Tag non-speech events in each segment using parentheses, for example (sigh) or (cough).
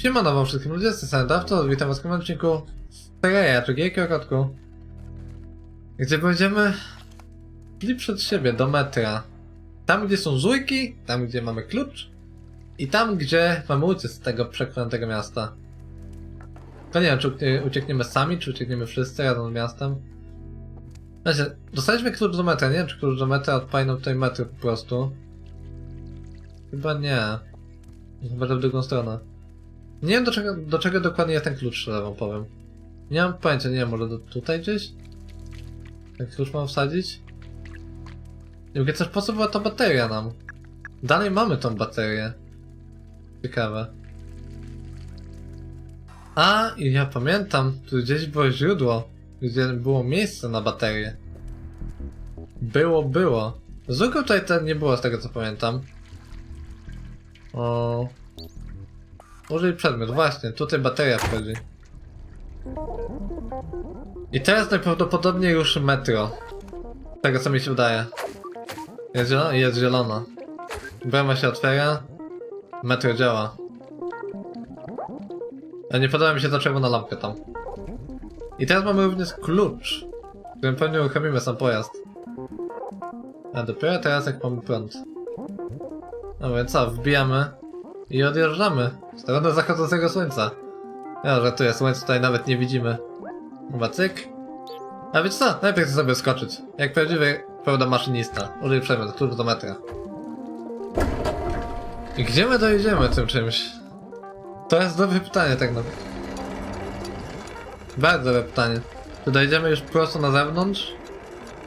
Siemano wam wszystkim ludzie, z Dawto, witam was w kolejnym odcinku. Stereja, czy Gierki o Kotku Gdzie będziemy? Szli przed siebie? Do metra. Tam gdzie są zójki, tam gdzie mamy klucz I tam gdzie mamy uciec z tego przeklętego miasta. To nie wiem, czy ucie- uciekniemy sami, czy uciekniemy wszyscy razem z miastem. Znaczy, dostaliśmy klucz do metra, nie wiem czy klucz do metra odpali nam tutaj metry po prostu. Chyba nie. Chyba w drugą stronę nie wiem do czego, do czego dokładnie jest ten klucz, szczerze wam powiem. Nie mam pojęcia, nie wiem, może do, tutaj gdzieś? Ten klucz mam wsadzić? Nie wiem, też po co była ta bateria nam? Dalej mamy tą baterię. Ciekawe. A, i ja pamiętam, tu gdzieś było źródło, gdzie było miejsce na baterię. Było, było. Zwykle tutaj ten nie było, z tego co pamiętam. O, Użyj przedmiot, właśnie, tutaj bateria wchodzi. I teraz najprawdopodobniej ruszy metro. Z Tego co mi się wydaje. Jest zielona? Jest zielona. Brama się otwiera. Metro działa. A nie podoba mi się ta czerwona lampka tam. I teraz mamy również klucz, którym pewnie uruchomimy sam pojazd. A dopiero teraz jak mamy prąd. No więc co, wbijamy i odjeżdżamy w stronę zachodzącego słońca. Ja żartuję, słońce tutaj nawet nie widzimy. Chyba cyk. A wiecie co? Najpierw chcę sobie skoczyć. Jak prawdziwy pełna maszynista. Użyj przedmiot, klucz do metra. I gdzie my dojedziemy tym czymś? To jest dobre pytanie tak naprawdę. Bardzo dobre pytanie. Czy dojedziemy już prosto na zewnątrz?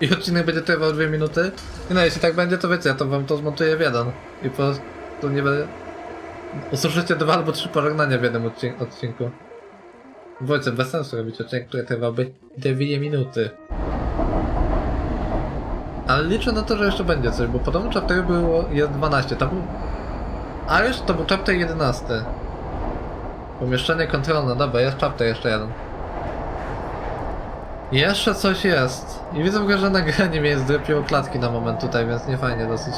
I odcinek będzie trwał dwie minuty? I no jeśli tak będzie, to wiecie, ja to wam to zmontuję w jeden. I po prostu nie będę... Usłyszycie dwa albo trzy pożegnania w jednym odcin- odcinku. Wojcie, bez sensu robić odcinek, który trwałby dwie minuty. Ale liczę na to, że jeszcze będzie coś, bo podobno chapter było jest 12, to był... A już to był chapter 11. Pomieszczenie kontrolne, dobra, jest chapter jeszcze jeden. Jeszcze coś jest. I widzę w ogóle, że nagranie mnie zdropiło klatki na moment tutaj, więc nie fajnie dosyć.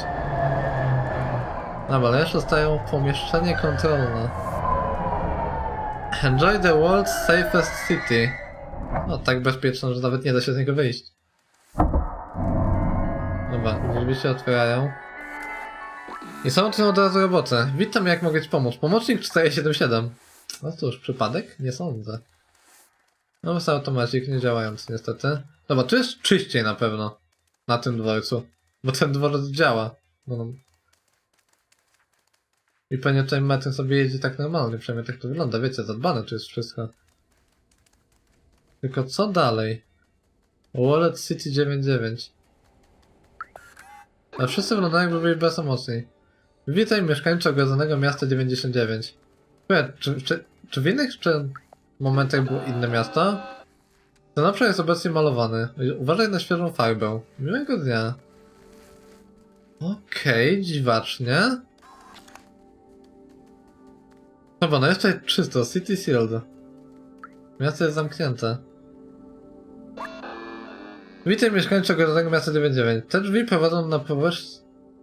Jeszcze zostają pomieszczenie kontrolne. Enjoy the world's safest city. No, tak bezpieczne, że nawet nie da się z niego wyjść. Dobra, drzwi się otwierają. I są tu od razu roboty. Witam, jak mogę ci pomóc. Pomocnik 477. No cóż, przypadek? Nie sądzę. No, jest automatik nie działający niestety. Dobra, tu jest czyściej na pewno. Na tym dworcu. Bo ten dworzec działa. No, no. I pewnie tutaj metr sobie jeździ tak normalnie, przynajmniej tak to wygląda, wiecie, zadbane tu jest wszystko. Tylko co dalej? Wallet City 99. A wszyscy wyglądają jakby byli bezemocni. Witaj mieszkańcy ogrodzonego miasta 99. Powiedz, czy, czy, czy w innych czy momentach było inne miasto? Ten obszar jest obecnie malowany. Uważaj na świeżą farbę. Miłego dnia. Okej, dziwacznie. Dobra, no jest tutaj czysto, City Sealed. Miasto jest zamknięte. Witaj mieszkańcy ogrodzonego miasta 99. Te drzwi prowadzą na powierz...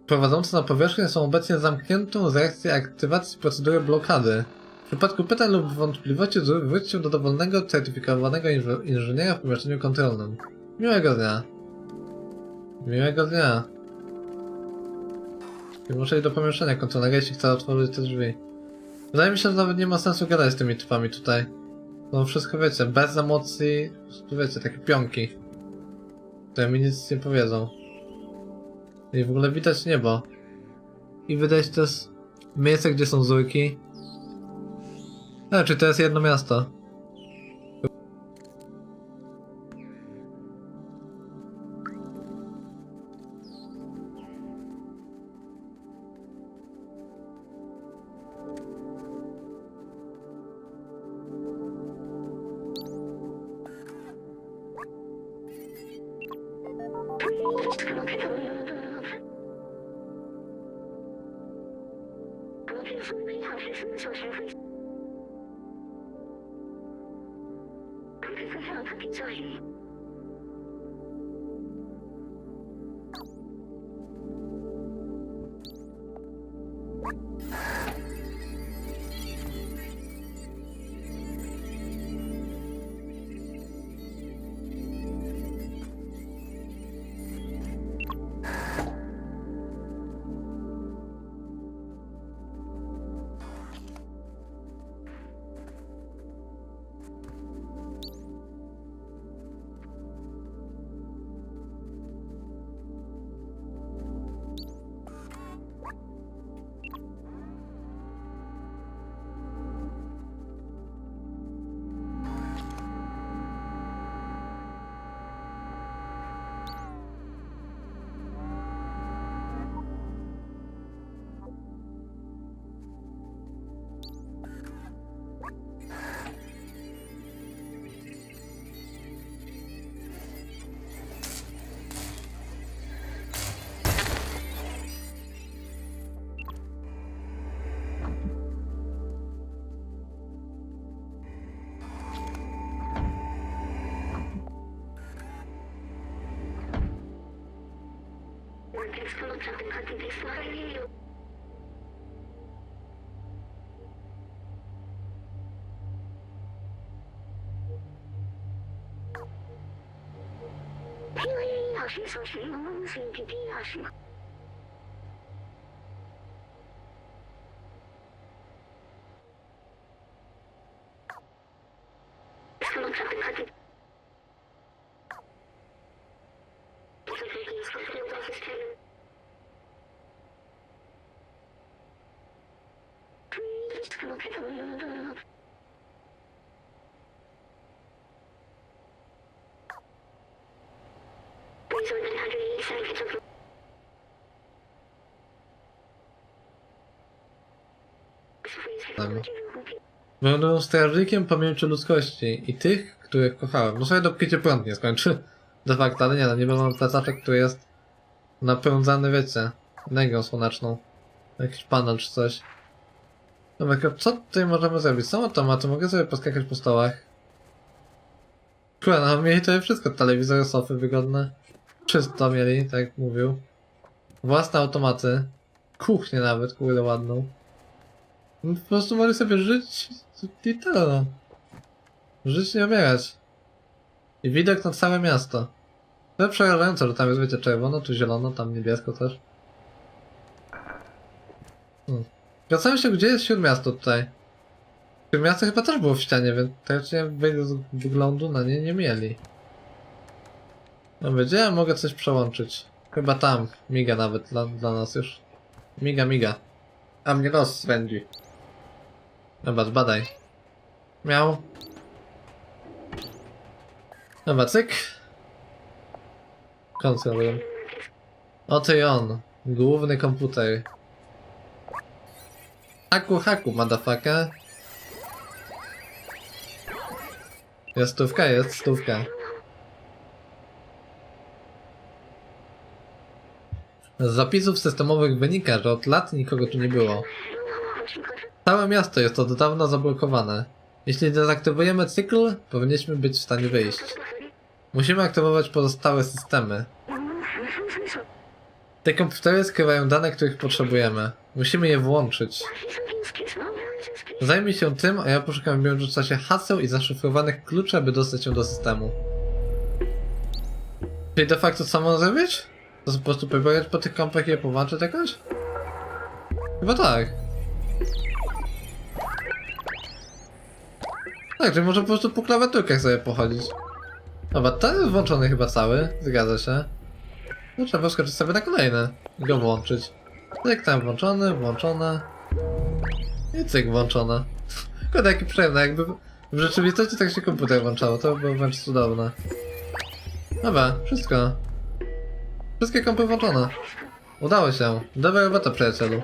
prowadzące na powierzchnię są obecnie zamkniętą z reakcji aktywacji procedury blokady. W przypadku pytań lub wątpliwości zwróć się do dowolnego certyfikowanego inż- inżyniera w pomieszczeniu kontrolnym. Miłego dnia. Miłego dnia. I muszę iść do pomieszczenia kontrolnego, jeśli chcę otworzyć te drzwi. Wydaje mi się, że nawet nie ma sensu gadać z tymi typami tutaj. No wszystko wiecie, bez emocji, prostu wiecie, takie pionki. Które mi nic nie powiedzą. I w ogóle widać niebo. I to jest miejsce, gdzie są zójki. A, czy to jest jedno miasto? Things could not happen had he. I hear you. Oh. You Będę strażnikiem pamięci ludzkości i tych, których kochałem. No sobie dopóki cię prąd nie skończy. De facto, ale nie, no niby mam plecaczek, który jest napędzany, wiecie, energią słoneczną. Jakiś panel czy coś. Dobra, co tutaj możemy zrobić? Są automaty, mogę sobie poskakać po stołach. Kurde, no mieli tutaj wszystko. Telewizory, sofy wygodne. Czysto mieli, tak jak mówił. Własne automaty. Kuchnię nawet, kurde, ładną. No, po prostu mogli sobie żyć i tyle no. Żyć nie umierać. I widok na całe miasto. To przerażające, że tam jest wiecie czerwono, tu zielono, tam niebiesko też. Hmm. Się, gdzie jest śródmiasto tutaj. Śródmiasto chyba też było w ścianie, więc teoretycznie wy- wyglądu na nie nie mieli. No ja mogę coś przełączyć? Chyba tam. Miga nawet dla, dla nas już. Miga, miga. A mnie los swędzi. Dobra, zbadaj. Miał. Dobra, cyk. Konsol. Oto i on. Główny komputer. Haku, haku, motherfucker. Jest stówka, jest stówka. Z zapisów systemowych wynika, że od lat nikogo tu nie było. Całe miasto jest od dawna zablokowane. Jeśli dezaktywujemy cykl, powinniśmy być w stanie wyjść. Musimy aktywować pozostałe systemy. Te komputery skrywają dane, których potrzebujemy. Musimy je włączyć. Zajmij się tym, a ja poszukam w międzyczasie haseł i zaszyfrowanych kluczy, aby dostać się do systemu. Czyli de facto co mam zrobić? To po prostu pobiegać po tych kompach i je połączyć jakoś? Chyba tak. Tak, czyli może po prostu po klawiaturkach sobie pochodzić. Dobra, ten jest włączony chyba cały, zgadza się. No trzeba wskoczyć sobie na kolejne i go włączyć. Cyk tam włączony, włączone. I cyk włączone. (laughs) Kurde, jaki przyjemne, jakby w rzeczywistości tak się komputer włączało, to by było wręcz cudowne. Dobra, wszystko. Wszystkie kompy włączone. Udało się. Dobra robota, przyjacielu.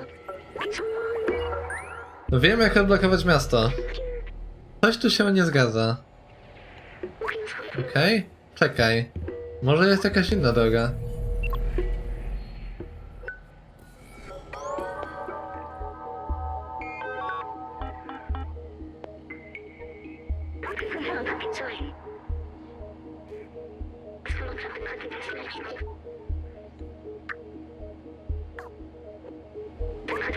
Wiem, jak odblokować miasto. Coś tu się nie zgadza. Okej? Czekaj. Może jest jakaś inna droga.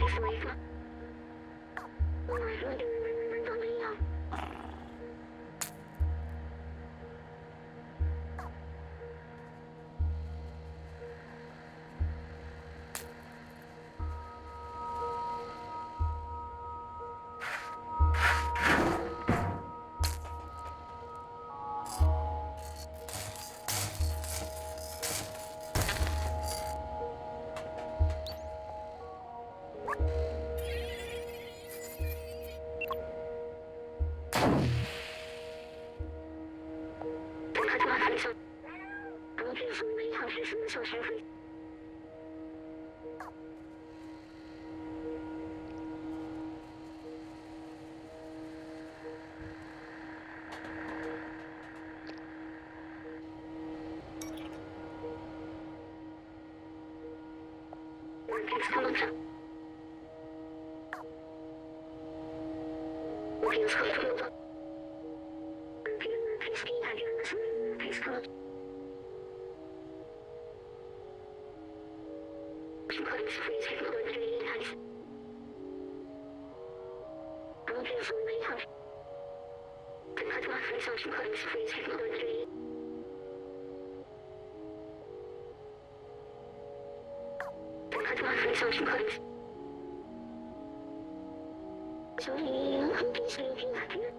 你什么？意思吗抓烦你手，你这个声音非常开心的学会。to our free social clubs. So we hope he's leaving happier.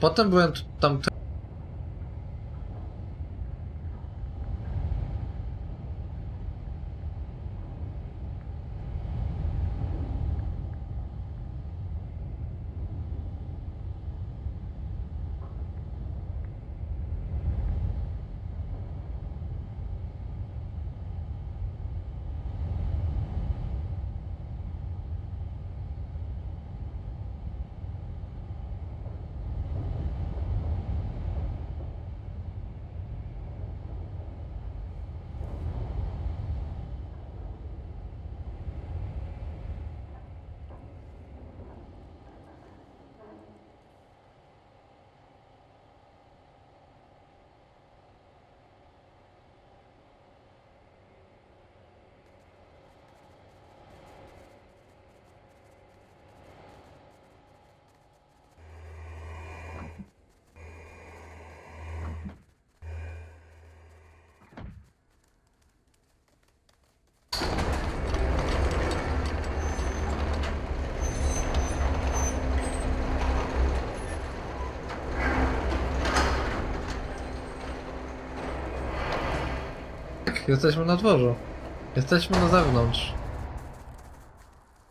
Potem byłem tam... Tak, jesteśmy na dworzu. Jesteśmy na zewnątrz.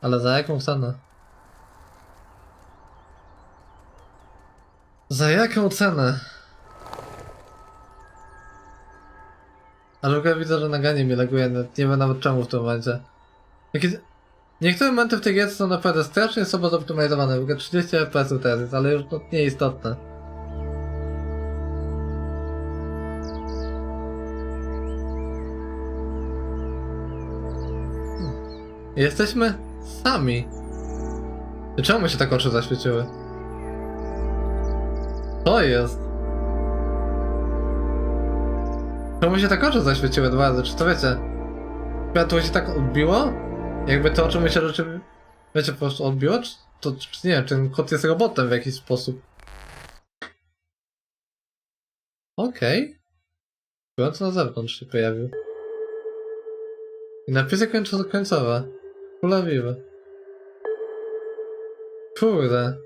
Ale za jaką cenę? Za jaką cenę? W ogóle widzę, że naganie mi laguje, nie wiem nawet czemu w tym momencie. Niektóre momenty w tej grze są naprawdę strasznie słabo zoptymalizowane, w ogóle 30 fps teraz jest, ale już to nieistotne. Jesteśmy sami. Czemu się tak oczy zaświeciły? To jest. Czemu się tak oczy zaświeciły dwa razy? Czy to wiecie? Światło się tak odbiło? Jakby te oczy mi się rzeczy... Wiecie, po prostu odbiło? Czy, to, czy nie czy ten kot jest robotem w jakiś sposób? Okej. Okay. na zewnątrz się pojawił. I napisy końco końcowe. Kulawiwe. Kurde.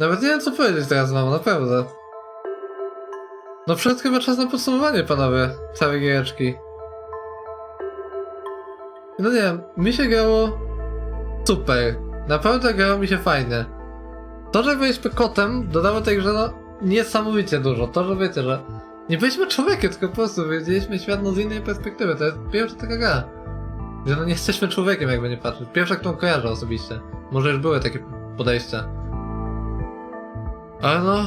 Nawet nie wiem co powiedzieć teraz mam, naprawdę. No przed chyba czas na podsumowanie, panowie, całej giereczki. No nie wiem, mi się grało super. Naprawdę grało mi się fajnie. To, że byliśmy kotem, dodało tej grze no niesamowicie dużo. To, że wiecie, że nie byliśmy człowiekiem, tylko po prostu widzieliśmy świat no z innej perspektywy. To jest pierwsza taka gra. Że no nie jesteśmy człowiekiem, jakby nie patrzeć. Pierwsza, którą kojarzę osobiście. Może już były takie podejścia. Ale no...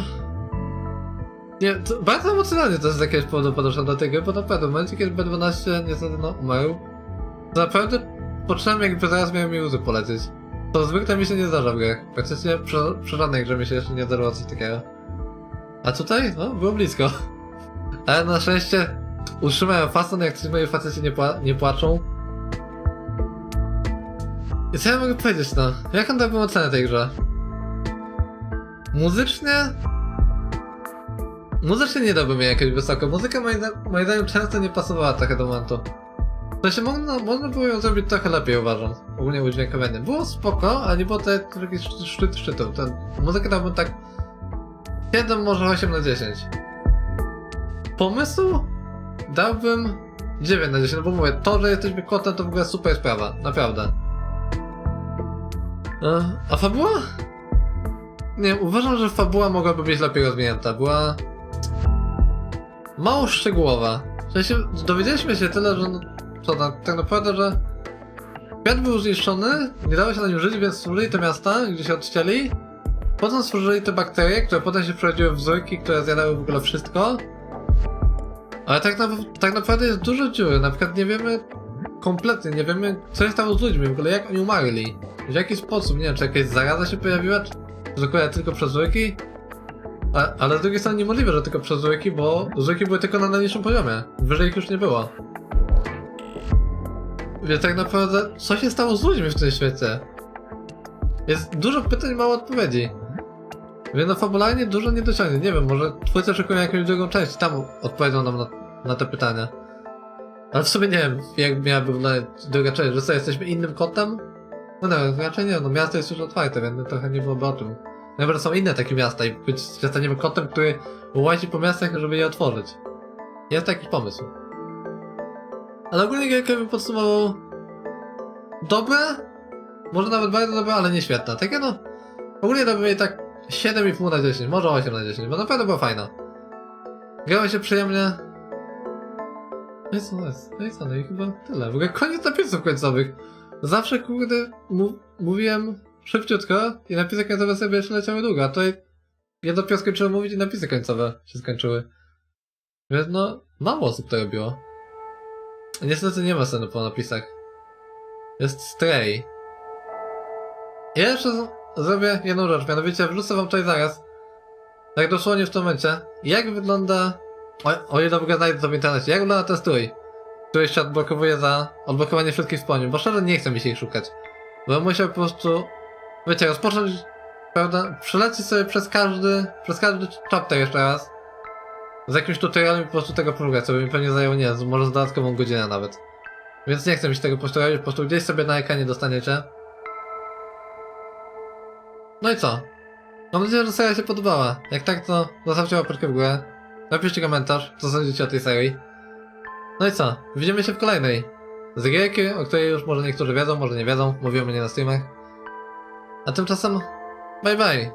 Nie, to bardzo emocjonalnie to z jakiegoś powodu podeszłem do tego, bo naprawdę w momencie, kiedy B12 niestety no umarł, naprawdę poczułem jakby zaraz miałem mi łzy polecieć. To zwykle mi się nie zdarza w grach. Praktycznie przy, przy żadnej grze mi się jeszcze nie zdarzyło coś takiego. A tutaj? No, było blisko. Ale na szczęście utrzymałem fason, jak ci moi faceci nie, pła nie płaczą. I co ja mogę powiedzieć, no? Jaką dałbym ocenę tej grze? Muzycznie? Muzycznie nie dałbym jej jakoś wysoko. Muzyka moim, moim zdaniem często nie pasowała trochę do momentu. To się można, można było ją zrobić trochę lepiej, uważam. Ogólnie udźwiękowienie. Było spoko, ale nie było to jak jakiś szczyt szczytów. Ten, muzykę dałbym tak 7, może 8 na 10. Pomysł dałbym 9 na 10, no bo mówię, to, że jesteśmy kotem to w ogóle super sprawa, naprawdę. E, A fabuła? Nie uważam, że fabuła mogłaby być lepiej rozwinięta. Była mało szczegółowa. W sensie dowiedzieliśmy się tyle, że no, co, na, tak naprawdę, że świat był zniszczony, nie dało się na nim żyć, więc stworzyli te miasta, gdzie się odcięli. Potem stworzyli te bakterie, które potem się przerodziły w zojki, które zjadały w ogóle wszystko. Ale tak, na, tak naprawdę jest dużo dziury. Na przykład nie wiemy kompletnie, nie wiemy co się stało z ludźmi, w ogóle jak oni umarli. W jaki sposób, nie wiem, czy jakaś zaraza się pojawiła, czy tylko przez zojki? A, ale z drugiej strony niemożliwe, że tylko przez zojki, bo zojki były tylko na najniższym poziomie. Wyżej ich już nie było. Więc tak naprawdę, co się stało z ludźmi w tym świecie? Jest dużo pytań, mało odpowiedzi. Więc no fabularnie dużo nie dociągnie. Nie wiem, może twórcy szykują jakąś drugą część, tam odpowiedzą nam na, na te pytania. Ale w sumie nie wiem, jak miałaby wyglądać druga część, że co, jesteśmy innym kotem? No tak, raczej nie, no miasto jest już otwarte, więc trochę nie byłoby o tym. Nawet są inne takie miasta i być zostaniemy kotem, który łazi po miastach, żeby je otworzyć. Jest taki pomysł. Ale ogólnie gierkę bym podsumował... Dobre? Może nawet bardzo dobre, ale nie świetne. Takie no... Ogólnie dałbym jej tak 7,5 na 10, może 8 na 10, bo naprawdę była fajna. Grało się przyjemnie. No i co, no jest, no i co, no i chyba tyle. W ogóle koniec napisów końcowych. Zawsze, kurde, mówiłem szybciutko i napisy końcowe sobie jeszcze leciały długo, a tutaj ja dopiero skończyłem mówić i napisy końcowe się skończyły. Więc no, mało osób to robiło. Niestety nie ma sceny po napisach. Jest Stray. Ja jeszcze zrobię jedną rzecz, mianowicie wrzucę wam tutaj zaraz, tak dosłownie w tym momencie, jak wygląda, o, o ile w ogóle znajdę to w internecie, jak wygląda ten strój, który się odblokowuje za odblokowanie wszystkich wspomnień, bo szczerze nie chcę mi się ich szukać. Bo musiał po prostu, wiecie, rozpocząć, prawda, przelecieć sobie przez każdy, przez każdy chapter jeszcze raz, z jakimś tutorialem po prostu tego próbać, co by mi pewnie zajęło, nie może z dodatkową godzinę nawet. Więc nie chcę mi się tego po prostu robić, po prostu gdzieś sobie na ekranie dostaniecie. No i co? Mam nadzieję, że seria się podobała. Jak tak, to zostawcie łapeczkę w górę. Napiszcie komentarz, co sądzicie o tej serii. No i co? Widzimy się w kolejnej. Z gierki, o której już może niektórzy wiedzą, może nie wiedzą, mówimy nie na streamach. A tymczasem, bye bye.